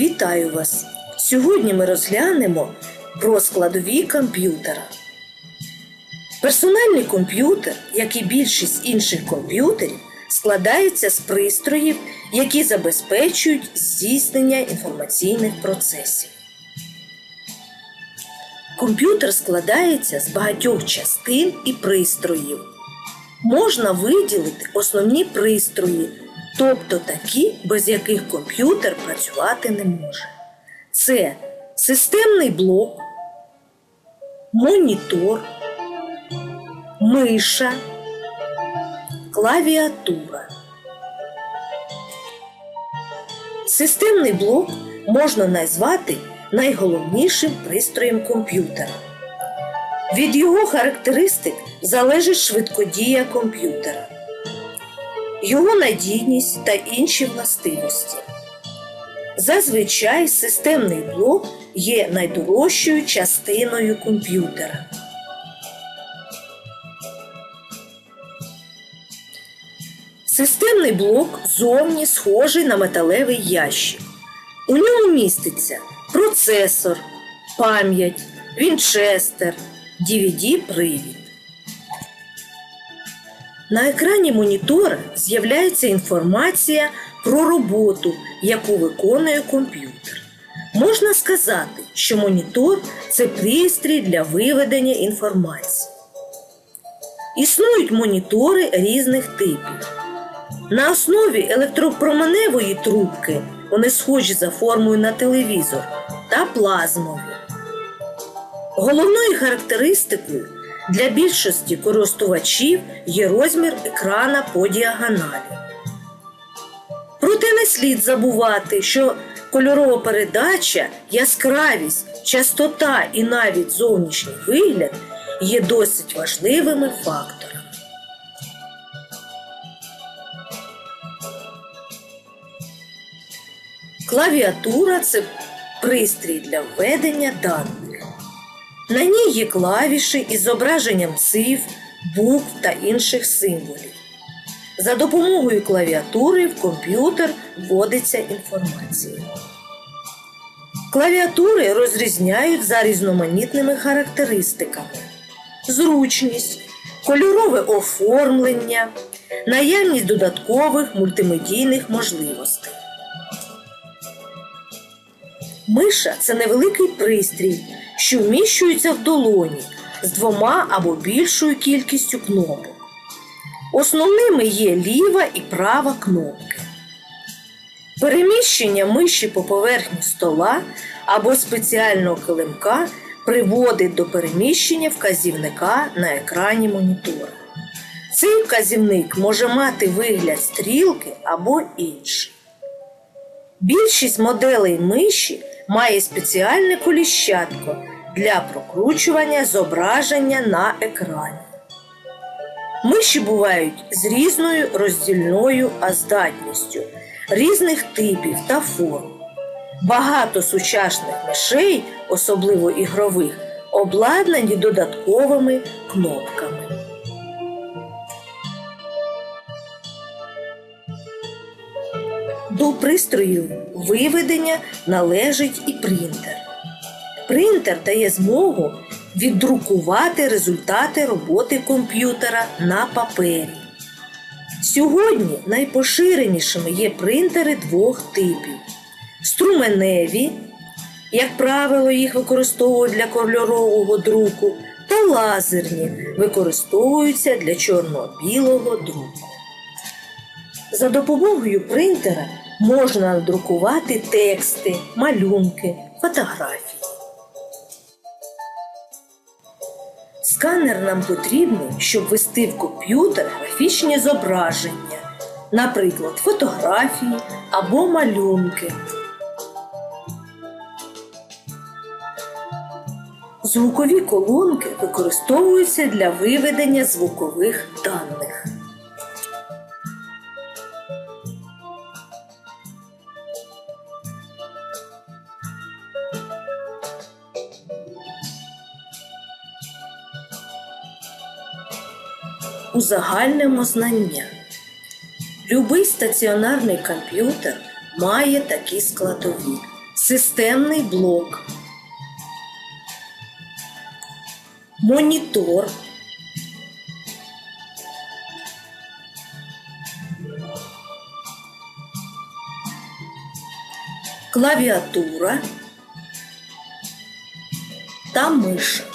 Вітаю вас! Сьогодні ми розглянемо про складові комп'ютера. Персональний комп'ютер, як і більшість інших комп'ютерів, складається з пристроїв, які забезпечують здійснення інформаційних процесів. Комп'ютер складається з багатьох частин і пристроїв. Можна виділити основні пристрої, тобто такі, без яких комп'ютер працювати не може. Це системний блок, монітор, миша, клавіатура. Системний блок можна назвати найголовнішим пристроєм комп'ютера. Від його характеристик залежить швидкодія комп'ютера, його надійність та інші властивості. Зазвичай системний блок є найдорожчою частиною комп'ютера. Системний блок зовні схожий на металевий ящик. У ньому міститься процесор, пам'ять, вінчестер, DVD-привід. На екрані монітора з'являється інформація про роботу, яку виконує комп'ютер. Можна сказати, що монітор це пристрій для виведення інформації. Існують монітори різних типів. На основі електропроменевої трубки вони схожі за формою на телевізор та плазмові. Головною характеристикою для більшості користувачів є розмір екрана по діагоналі. Проте не слід забувати, що кольорова передача, яскравість, частота і навіть зовнішній вигляд є досить важливими факторами. Клавіатура це пристрій для введення даних. На ній є клавіші із зображенням цифр, букв та інших символів. За допомогою клавіатури в комп'ютер вводиться інформація. Клавіатури розрізняють за різноманітними характеристиками: зручність, кольорове оформлення, наявність додаткових мультимедійних можливостей. Миша це невеликий пристрій, що вміщується в долоні з двома або більшою кількістю кнопок. Основними є ліва і права кнопки. Переміщення миші по поверхні стола або спеціального килимка приводить до переміщення вказівника на екрані монітора. Цей вказівник може мати вигляд стрілки або інший. Більшість моделей миші має спеціальне коліщатко для прокручування зображення на екрані. Миші бувають з різною роздільною здатністю, різних типів та форм. Багато сучасних мишей, особливо ігрових, обладнані додатковими кнопками. До пристроїв виведення належить і принтер. Принтер дає змогу віддрукувати результати роботи комп'ютера на папері. Сьогодні найпоширенішими є принтери двох типів: струменеві, як правило, їх використовують для кольорового друку, та лазерні використовуються для чорно-білого друку. За допомогою принтера можна надрукувати тексти, малюнки, фотографії. Сканер нам потрібний, щоб ввести в комп'ютер графічні зображення, наприклад, фотографії або малюнки. Звукові колонки використовуються для виведення звукових даних. У узагальнимо знання. Любий стаціонарний комп'ютер має такі складові. Системний блок, монітор, клавіатура та миша.